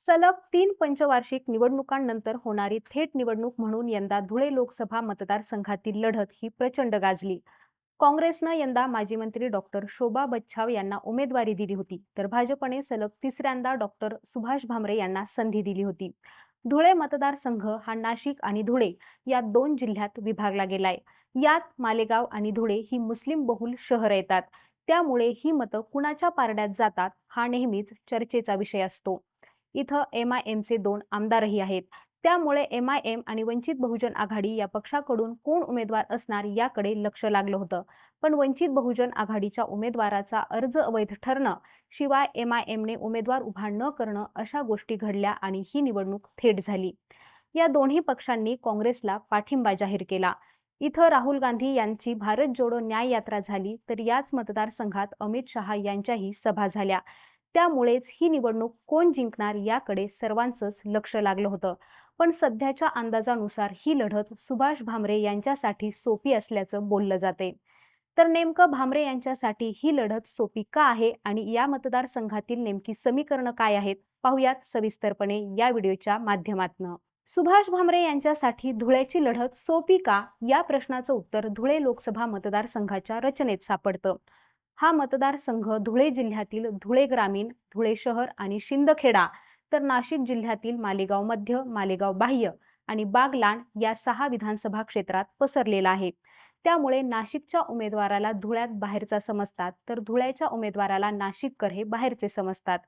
सलग तीन पंचवार्षिक निवडणुकांनंतर होणारी थेट निवडणूक म्हणून यंदा धुळे लोकसभा मतदारसंघातील लढत ही प्रचंड गाजली. काँग्रेसनं यंदा माजी मंत्री डॉक्टर शोभा बच्छाव यांना उमेदवारी दिली होती तर भाजपने सलग तिसऱ्यांदा डॉक्टर सुभाष भामरे यांना संधी दिली होती. धुळे मतदारसंघ हा नाशिक आणि धुळे या दोन जिल्ह्यात विभागला गेलाय. यात मालेगाव आणि धुळे ही मुस्लिम बहुल शहर येतात. त्यामुळे ही मतं कुणाच्या पारड्यात जातात हा नेहमीच चर्चेचा विषय असतो. इथं एम आय एमचे दोन आमदारही आहेत. त्यामुळे एम आय एम आणि वंचित बहुजन आघाडी या पक्षाकडून कोण उमेदवार असणार याकडे लक्ष लागलं होतं. पण वंचित बहुजन आघाडीच्या उमेदवाराचा अर्ज अवैध ठरणं शिवाय एम आय एमने उमेदवार उभा न करणं अशा गोष्टी घडल्या आणि ही निवडणूक थेट झाली. या दोन्ही पक्षांनी काँग्रेसला पाठिंबा जाहीर केला. इथं राहुल गांधी यांची भारत जोडो न्याय यात्रा झाली तर याच मतदारसंघात अमित शहा यांच्याही सभा झाल्या. त्यामुळेच ही निवडणूक कोण जिंकणार याकडे सर्वांचंच लक्ष लागलं होतं. पण सध्याच्या अंदाजानुसार ही लढत सुभाष भामरे यांच्यासाठी सोपी असल्याचं बोललं जाते. तर नेमकं भामरे यांच्यासाठी ही लढत सोपी का आहे आणि या मतदारसंघातील नेमकी समीकरणं काय आहेत पाहुयात सविस्तरपणे या व्हिडिओच्या माध्यमातनं. सुभाष भामरे यांच्यासाठी धुळ्याची लढत सोपी का? या प्रश्नाचं उत्तर धुळे लोकसभा मतदारसंघाच्या रचनेत सापडतं. हा मतदारसंघ धुळे जिल्ह्यातील धुळे ग्रामीण धुळे शहर आणि शिंदखेडा तर नाशिक जिल्ह्यातील मालेगाव मध्य मालेगाव बाह्य आणि बागलाण या सहा विधानसभा क्षेत्रात पसरलेला आहे. त्यामुळे नाशिकच्या उमेदवाराला धुळ्यात बाहेरचा समजतात तर धुळ्याच्या उमेदवाराला नाशिककर हे बाहेरचे समजतात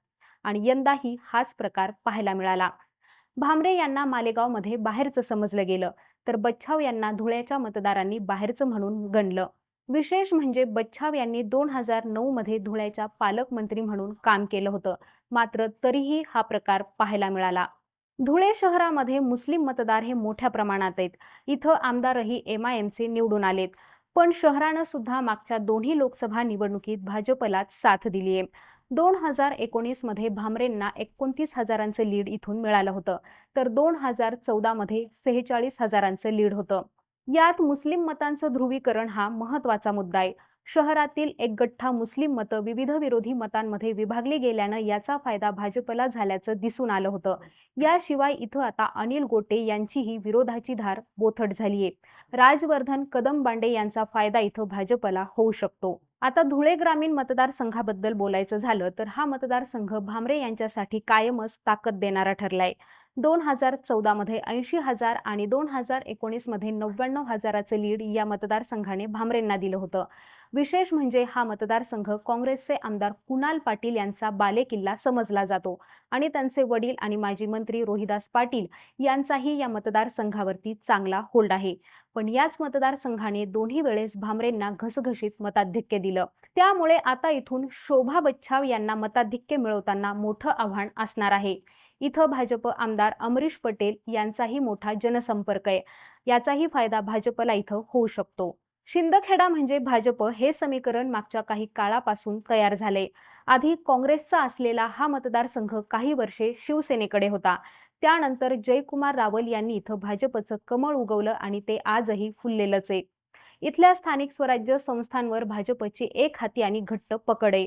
आणि यंदाही हाच प्रकार पाहायला मिळाला. भामरे यांना मालेगावमध्ये बाहेरचं समजलं गेलं तर बच्छाव यांना धुळ्याच्या मतदारांनी बाहेरचं म्हणून गणलं. विशेष म्हणजे बच्छाव यांनी दोन हजार नऊ मध्ये धुळ्याच्या पालकमंत्री म्हणून काम केलं होतं. मात्र तरीही हा प्रकार पाहायला मिळाला. धुळे शहरामध्ये मुस्लिम मतदार हे मोठ्या प्रमाणात आहेत. इथं आमदारही एम आय एमचे निवडून आलेत. पण शहरानं सुद्धा मागच्या दोन्ही लोकसभा निवडणुकीत भाजपलाच साथ दिली आहे दोन हजार एकोणीसमध्ये भामरेंना एकोणतीस हजारांचं लीड इथून मिळालं होतं. तर दोन हजार चौदा मध्ये सेहेचाळीस हजारांचं लीड होतं. यात मुस्लिम मतांचं ध्रुवीकरण हा महत्त्वाचा मुद्दा आहे. शहरातील एक गठ्ठा मुस्लिम मतं विविध विरोधी मतांमध्ये विभागली गेल्यानं याचा फायदा भाजपला झाल्याचं दिसून आलं होतं. याशिवाय इथं आता अनिल गोटे यांचीही विरोधाची धार बोथट झालीये. राजवर्धन कदम बांडे यांचा फायदा इथं भाजपला होऊ शकतो. आता धुळे ग्रामीण मतदारसंघाबद्दल बोलायचं झालं तर हा मतदारसंघ भामरे यांच्यासाठी कायमच ताकद देणारा ठरलाय. दोन हजार चौदा मध्ये ऐंशी हजार आणि दोन हजार एकोणीसमध्ये नव्याण्णव हजाराचं लीड या मतदारसंघाने भामरेंना दिलं होतं. विशेष म्हणजे हा मतदारसंघ काँग्रेसचे आमदार कुणाल पाटील यांचा बालेकिल्ला समजला जातो आणि त्यांचे वडील आणि माजी मंत्री रोहिदास पाटील यांचाही या मतदारसंघावरती चांगला होल्ड आहे. पण याच मतदारसंघाने दोन्ही वेळेस भामरेंना घसघशीत मताधिक्य दिलं. त्यामुळे आता इथून शोभा बच्छाव यांना मताधिक्य मिळवताना मोठं आव्हान असणार आहे. इथं भाजप आमदार अमरीश पटेल यांचाही मोठा जनसंपर्क आहे. याचाही फायदा भाजपला इथं होऊ शकतो. शिंदखेडा म्हणजे भाजप हे समीकरण मागच्या काही काळापासून तयार झाले. आधी काँग्रेसचा असलेला हा मतदारसंघ काही वर्षे शिवसेनेकडे होता. त्यानंतर जयकुमार रावल यांनी इथं भाजपचं कमळ उगवलं आणि ते आजही फुललेलंच आहे. इथल्या स्थानिक स्वराज्य संस्थांवर भाजपची एक हाती आणि घट्ट पकडे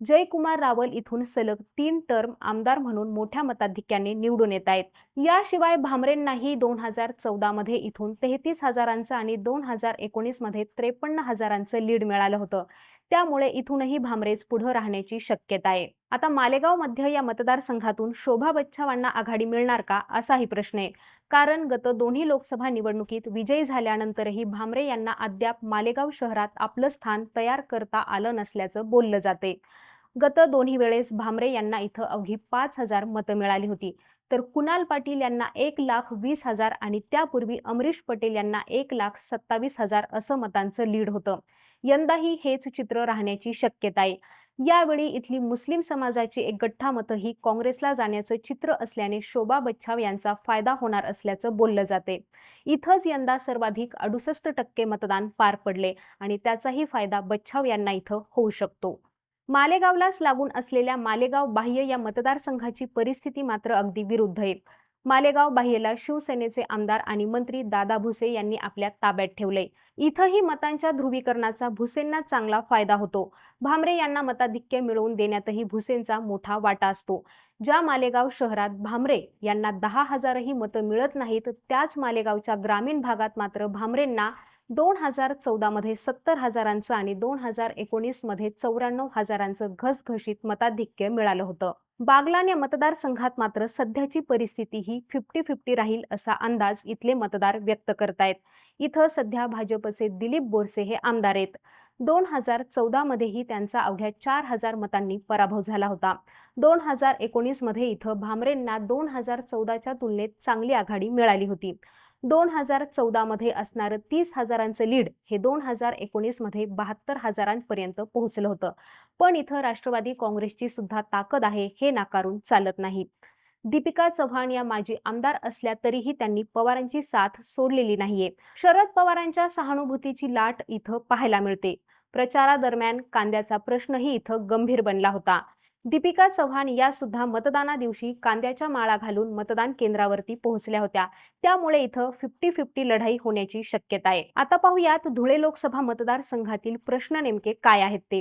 जयकुमार रावल इथून सलग तीन टर्म आमदार म्हणून मोठ्या मताधिक्याने निवडून येत आहेत. याशिवाय भामरेंनाही दोन हजार चौदा मध्ये इथून तेहतीस हजारांचं आणि दोन हजार एकोणीसमध्ये त्रेपन्न हजारांचं लीड मिळालं होतं. त्यामुळे इथूनही भामरेच पुढे राहण्याची शक्यता आहे. आता मालेगावमध्ये या मतदारसंघातून शोभा बच्छावांना आघाडी मिळणार का? असाही प्रश्न आहे. कारण गत दोन्ही लोकसभा निवडणुकीत विजयी झाल्यानंतरही भामरे यांना अद्याप मालेगाव शहरात आपलं स्थान तयार करता आलं नसल्याचं बोललं जाते गत दोन्ही वेळेस भामरे यांना इथं अवघी पाच हजार मतं मिळाली होती. तर कुणाल पाटील यांना एक लाख वीस हजार आणि त्यापूर्वी अमरीश पटेल यांना एक लाख सत्तावीस हजार असं मतांचं लीड होतं. यंदाही हेच चित्र राहण्याची शक्यता आहे. यावेळी इथली मुस्लिम समाजाची एक गठ्ठा मतं ही काँग्रेसला जाण्याचं चित्र असल्याने शोभा बच्छाव यांचा फायदा होणार असल्याचं बोललं जाते. इथंच यंदा सर्वाधिक अडुसष्ट टक्के मतदान पार पडले आणि त्याचाही फायदा बच्छाव यांना इथं होऊ शकतो. मालेगावलाच लागून असलेल्या मालेगाव बाह्य या मतदारसंघाची परिस्थिती मात्र अगदी विरुद्ध आहे. मालेगाव बाह्यला शिवसेनेचे आमदार आणि मंत्री दादा भुसे यांनी आपल्या ताब्यात ठेवले इथंही मतांच्या ध्रुवीकरणाचा भुसेंना चांगला फायदा होतो. भामरे यांना मताधिक्य मिळवून देण्यातही भुसेंचा मोठा वाटा असतो. ज्या मालेगाव शहरात भामरे यांना दहा हजारही मतं मिळत नाहीत त्याच मालेगावच्या ग्रामीण भागात मात्र भामरेंना दोन हजार चौदा मध्ये सत्तर हजारांचं आणि दोन हजार एकोणीसमध्ये चौऱ्याण्णव हजारांचं घसघशीत मताधिक्य मिळालं होतं. बागलान या मतदारसंघात मात्र सध्याची परिस्थिती ही फिफ्टी फिफ्टी राहील असा अंदाज इथले मतदार व्यक्त करतायत. इथं सध्या भाजपचे दिलीप बोरसे हे आमदार आहेत. दोन हजार चौदा मध्येही त्यांचा अवघ्या चार हजार मतांनी पराभव झाला होता. दोन हजार एकोणीसमध्ये इथं भामरेंना दोन हजार चौदाच्या तुलनेत चांगली आघाडी मिळाली होती. दोन हजार चौदा मध्ये असणारं तीस हजारांचं लीड हे दोन हजार एकोणीसमध्ये बहात्तर हजारांपर्यंत पोहोचलं होतं. पण इथं राष्ट्रवादी काँग्रेसची सुद्धा ताकद आहे हे नाकारून चालत नाही. दीपिका चव्हाण या माजी आमदार असल्या तरीही त्यांनी पवारांची साथ सोडलेली नाहीये. शरद पवारांच्या सहानुभूतीची लाट इथं पाहायला मिळते. प्रचारादरम्यान कांद्याचा प्रश्नही इथं गंभीर बनला होता. दीपिका चव्हाण या सुद्धा मतदाना दिवशी कांद्याच्या माळा घालून मतदान केंद्रावरती पोहोचल्या होत्या. त्यामुळे इथं फिफ्टी फिफ्टी लढाई होण्याची शक्यता आहे. आता पाहूयात धुळे लोकसभा मतदारसंघातील प्रश्न नेमके काय आहेत ते.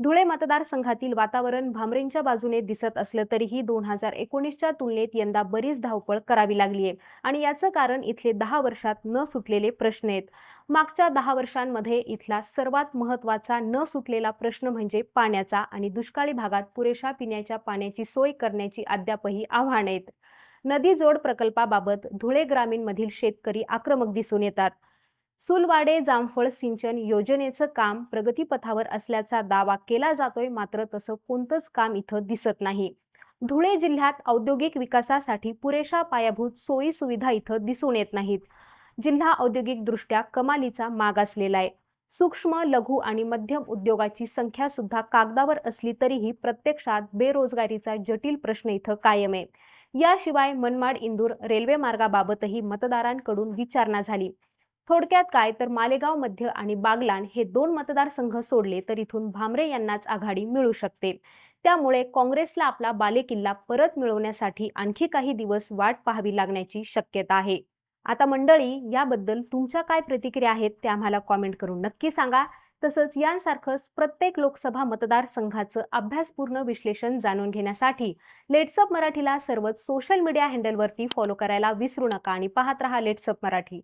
धुळे मतदारसंघातील वातावरण भामरेंच्या बाजूने दिसत असलं तरीही दोन हजार एकोणीसच्या तुलनेत यंदा बरीच धावपळ करावी लागली आहे. आणि याचं कारण इथले दहा वर्षात न सुटलेले प्रश्न आहेत. मागच्या दहा वर्षांमध्ये इथला सर्वात महत्त्वाचा न सुटलेला प्रश्न म्हणजे पाण्याचा आणि दुष्काळी भागात पुरेशा पिण्याच्या पाण्याची सोय करण्याची अद्यापही आव्हान आहेत. नदी जोड प्रकल्पाबाबत धुळे ग्रामीणमधील शेतकरी आक्रमक दिसून येतात. सुलवाडे जामफळ सिंचन योजनेचं काम प्रगतीपथावर असल्याचा दावा केला जातोय मात्र तसं कोणतंच काम इथं दिसत नाही. धुळे जिल्ह्यात औद्योगिक विकासासाठी पुरेशा पायाभूत सोयी सुविधा इथं दिसून येत नाहीत. जिल्हा औद्योगिकदृष्ट्या कमालीचा मागासलेला आहे. सूक्ष्म लघु आणि मध्यम उद्योगाची संख्या सुद्धा कागदावर असली तरीही प्रत्यक्षात बेरोजगारीचा जटिल प्रश्न इथं कायम आहे. याशिवाय मनमाड इंदूर रेल्वे मार्गाबाबतही मतदारांकडून विचारणा झाली. थोडक्यात काय तर मालेगाव मध्य आणि बागलान हे दोन मतदारसंघ सोडले तर इथून भामरे यांनाच आघाडी मिळू शकते. त्यामुळे काँग्रेसला आपला बालेकिल्ला परत मिळवण्यासाठी आणखी काही दिवस वाट पाहावी लागण्याची शक्यता आहे. आता मंडळी याबद्दल तुमच्या काय प्रतिक्रिया आहेत त्या आम्हाला कॉमेंट करून नक्की सांगा. तसंच यांसारखंच प्रत्येक लोकसभा मतदारसंघाचं अभ्यासपूर्ण विश्लेषण जाणून घेण्यासाठी लेट्सअप मराठीला सर्वच सोशल मीडिया हँडलवरती फॉलो करायला विसरू नका आणि पाहत रहा लेट्सअप मराठी.